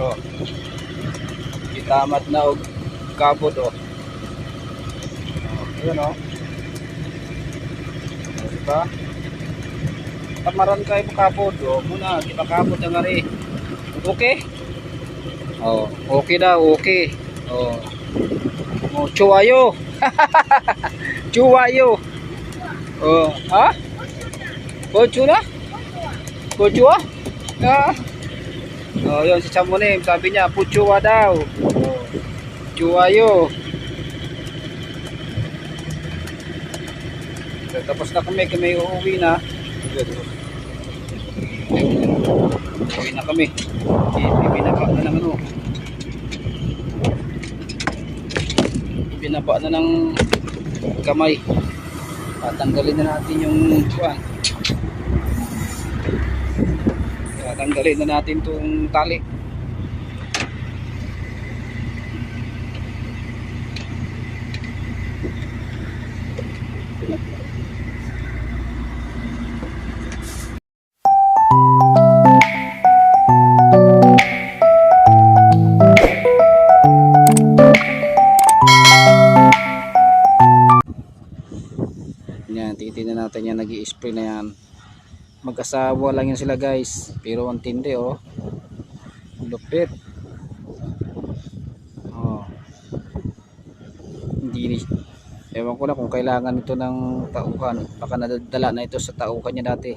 Oh. Itamat na og kabod oh. Oh, yun oh. Oh, diba? Tamaran kayo kabod oh. Muna, kabod ang ari. Okay? Oh, okay daw, okay. Oh. Oh, chuwayo. chuwayo. Oh, ha? Bochu na? Bochu ah? Oh, yun si Chamonim, sabi niya, puchua daw. Oh. Chuwayo. So, tapos na kami, kami uuwi na. Uuwi na kami. Ibinaba na ng ano. Ibinaba na ng kamay. Tatanggalin na natin yung kuwan. Tatanggalin na natin tong tali. Yan, titignan natin yan, nag spray na yan. Mag-asawa lang yan sila guys. Pero ang tindi oh. Lupit. Oh. Hindi Ewan ko na kung kailangan ito ng tauhan. Baka nadadala na ito sa tauhan niya dati.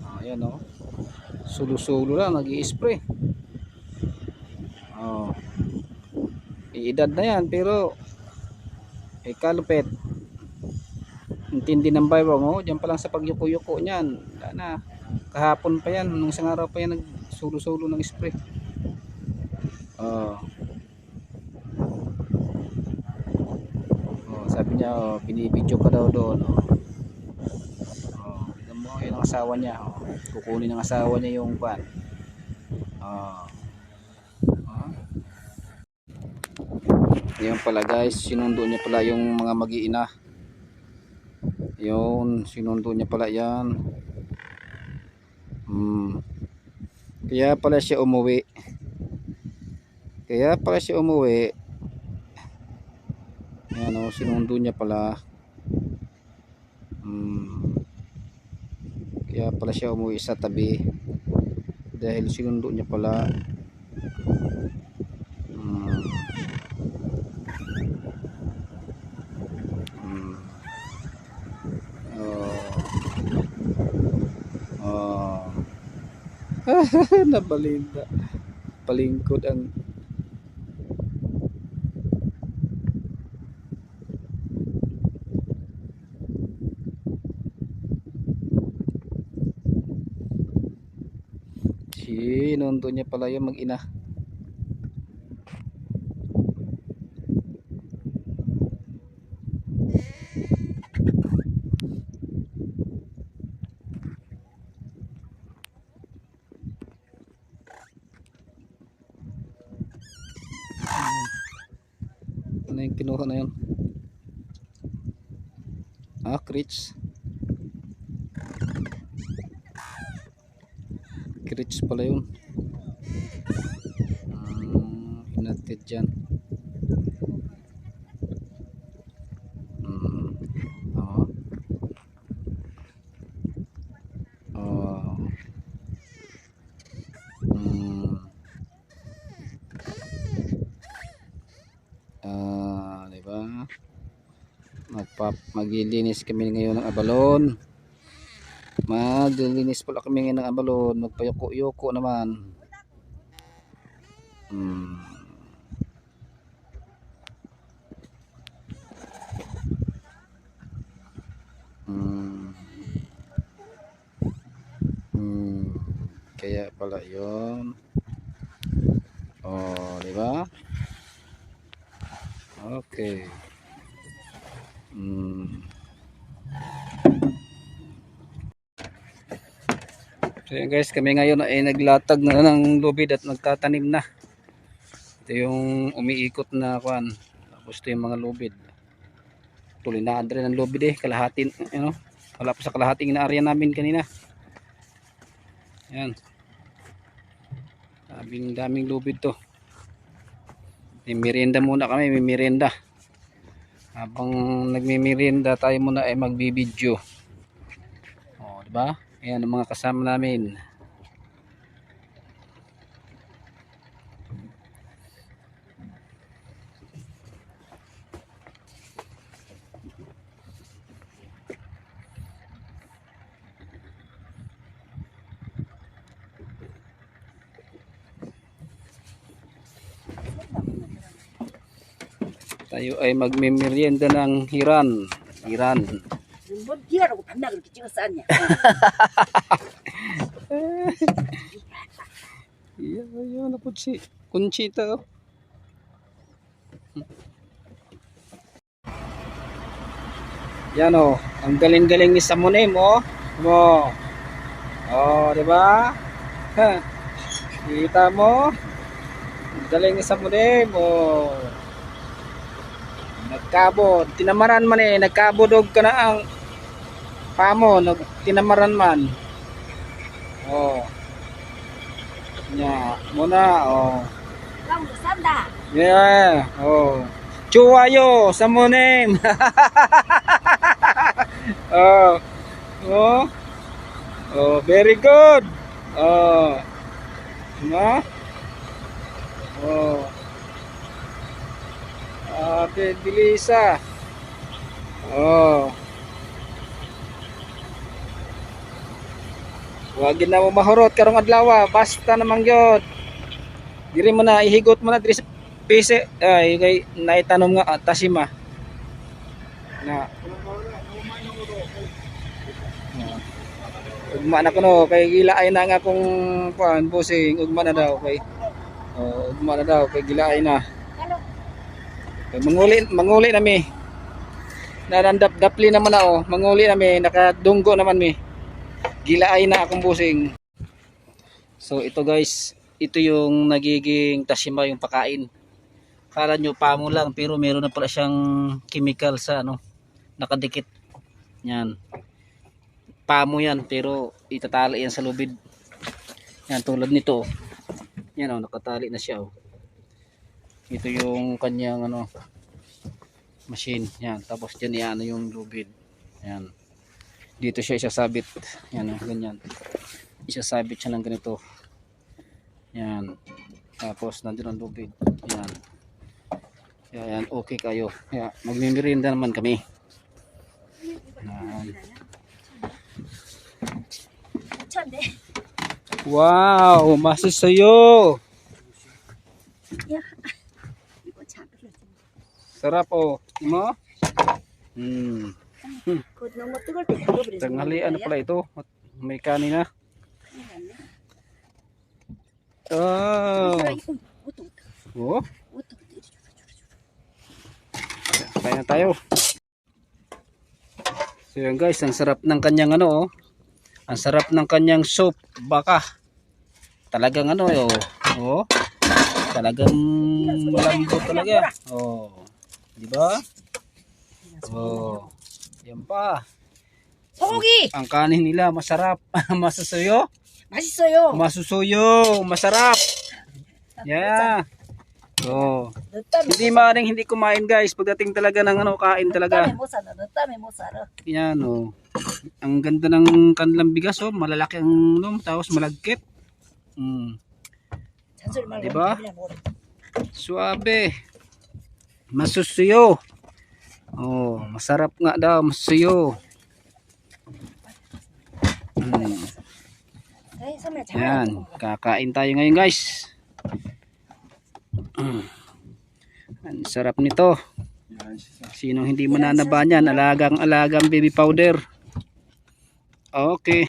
Oh, ayan oh. Sulo-sulo lang, nag spray Oh. Iedad na yan pero eh kalupit intindi ng baywang oh diyan pa lang sa pagyuko-yuko niyan. Wala na. Kahapon pa yan nung isang araw pa yan nagsulo-sulo ng spray. Oh. Oh sabi niya oh, binibidyo ka daw doon oh. Oh mo yun ang asawa niya oh. Kukunin ng asawa niya yung pan oh. Oh. Yan pala guys. Sinundo niya pala yung mga mag-iina yun sinundo niya pala yan. Hmm. kaya pala siya umuwi. Kaya pala siya umuwi. Yan o sinundo niya pala. Hmm. kaya pala siya umuwi sa tabi. Dahil sinundo niya pala hmm. Hmm. Oh. Oh. Nabalinda. Palingkod ang Sinundo niya pala yung mag-ina. Ano yung kinuha na yun? Ah, critch. Critch pala yun. Hmm, hinatid dyan. Hmm. Oo. Oo. Hmm. Ah, di ba? Magpap maglilinis kami ngayon ng abalon. Maglilinis pala kami ngayon ng abalon, magpayuko-yuko naman. Hmm. Hmm. Hmm. Kaya pala 'yon. Oh, di ba? Okay. Mm. So yan guys, kami ngayon ay naglatag na ng lubid at nagtatanim na. Ito yung umiikot na kwan. Tapos ito yung mga lubid. Tuloy na andre ng lubid eh, kalahatin, you know. Wala pa sa kalahating na area namin kanina. Yan. Sabing daming lubid to. May merienda muna kami, may merienda. Habang nagmimerienda tayo muna ay magbibideo. Oh, di ba? Ayan ang mga kasama namin. tayo ay magmemeryenda ng hiran hiran Iya, ayo na po si Conchita. Yan oh, ang galing-galing ni Samunim oh. Mo. Oh, di ba? Kita mo? Ang galing ni Samunim oh nagkabod tinamaran man eh. Nagkabodog ka na ang pamo. Nag tinamaran man. Oh. Nya muna oh. Lang sanda yeah oh. Chuwayo sa mo name oh. Oh. Oh very good. Oh. No oh. Ate Dilisa. Oh. Wag na mo mahurot karong adlaw, ah. basta namang gyud. Diri mo na ihigot mo na diri sa pise ay kay naitanom nga ah, tasima. Na. Ugma na ko no kay gila ay na nga kung kuan busing ugma na daw kay oh, ugma na daw kay gila ay na. Kay manguli manguli na mi. Narandap dapli naman na oh, manguli na mi nakadunggo naman mi. Gila ay na akong busing. So ito guys, ito yung nagiging tashima yung pakain. Kala nyo pamo lang pero meron na pala siyang chemical sa ano, nakadikit. Yan. Pamo yan pero itatali yan sa lubid. Yan tulad nito. Yan oh, nakatali na siya oh ito yung kanyang ano machine. Yan tapos dyan yan yung lubid. Yan. Dito siya isasabit. Yan ganyan. Isasabit siya ng ganito. Yan. Tapos nandun ang lubid. Yan. Yan okay kayo. Yan, magmimirinda naman kami. Yan. wow! Masis sa'yo! Yeah. Sarap oh. Imo? Oh. Hmm. hmm. Tanghalian pala ito. May kanina. Oh. Oh. Kaya na tayo. So yan guys, ang sarap ng kanyang ano oh. Ang sarap ng kanyang soup baka. Talagang ano eh, oh. Oh. Talagang malambot talaga. Oh. Di ba? Oh. Yan pa. Pogi! Ang kanin nila masarap. Masasuyo? Masasuyo. Masusuyo. Masarap. Yeah. Oh. Hindi maaaring hindi kumain guys. Pagdating talaga ng ano, kain talaga. Yan oh. Ang ganda ng kanilang bigas oh. Malalaki ang nom. Tapos malagkit. Mm. Diba? Suabe masusuyo. Oh masarap nga daw masusuyo. Hmm. yan kakain tayo ngayon guys. Ang sarap nito. Sinong hindi mananaba niyan alagang alagang baby powder. Okay.